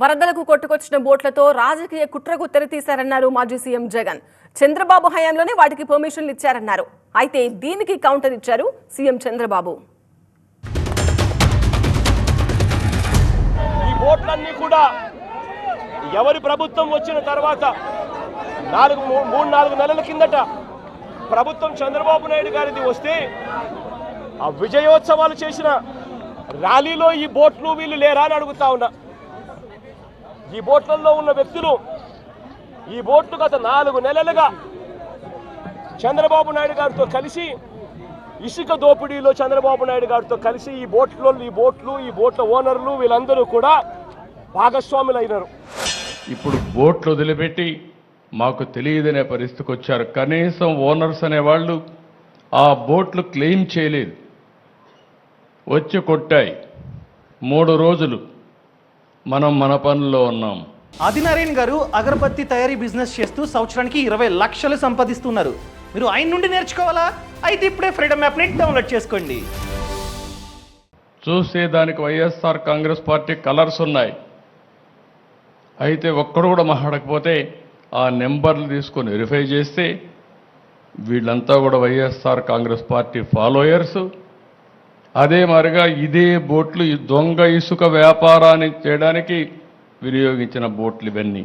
వరదలకు కొట్టుకొచ్చిన బోట్లతో రాజకీయ కుట్రకు తెరతీశారన్నారు మాజీ సీఎం జగన్. చంద్రబాబు హయాంలోనే వాటికి పర్మిషన్లు ఇచ్చారన్నారు. అయితే దీనికి కౌంటర్ ఇచ్చారు సీఎం చంద్రబాబు. ఈ బోట్లన్నీ కూడా ఎవరి ప్రభుత్వం వచ్చిన తర్వాత నాలుగు మూడు నాలుగు నెలల కిందట ప్రభుత్వం చంద్రబాబు నాయుడు గారిది వస్తే ఆ విజయోత్సవాలు చేసిన ర్యాలీలో ఈ బోట్లు వీళ్ళు లేరా అని అడుగుతా ఉన్నా. ఈ బోట్లలో ఉన్న వ్యక్తులు ఈ బోట్లు గత నాలుగు నెలలుగా చంద్రబాబు నాయుడు గారితో కలిసి ఇసుక దోపిడీలో చంద్రబాబు నాయుడు గారితో కలిసి ఈ బోట్లో ఈ బోట్లు ఈ బోట్ల ఓనర్లు వీళ్ళందరూ కూడా భాగస్వాములు అయినారు ఇప్పుడు బోట్లు వదిలిపెట్టి మాకు తెలియదనే పరిస్థితికి వచ్చారు. కనీసం ఓనర్స్ అనేవాళ్ళు ఆ బోట్లు క్లెయిమ్ చేయలేదు. వచ్చి కొట్టాయి. మూడు రోజులు మనం మన పనుల్లో ఉన్నాం. ఆదినారాయణ గారు అగరబత్తి తయారీ బిజినెస్ చేస్తూ సంవత్సరానికి ఇరవై లక్షలు సంపాదిస్తున్నారు. మీరు ఆయన నుండి నేర్చుకోవాలా? అయితే ఇప్పుడే ఫ్రీడమ్ యాప్ని డౌన్లోడ్ చేసుకోండి. చూస్తే దానికి వైఎస్ఆర్ కాంగ్రెస్ పార్టీ కలర్స్ ఉన్నాయి. అయితే ఒక్కడు కూడా మాట్లాడకపోతే ఆ నెంబర్లు తీసుకొని వెరిఫై చేస్తే వీళ్ళంతా కూడా వైఎస్ఆర్ కాంగ్రెస్ పార్టీ ఫాలోయర్స్. అదే మరిగా ఇదే బోట్లు ఈ దొంగ ఇసుక వ్యాపారాన్ని చేయడానికి వినియోగించిన బోట్లు ఇవన్నీ.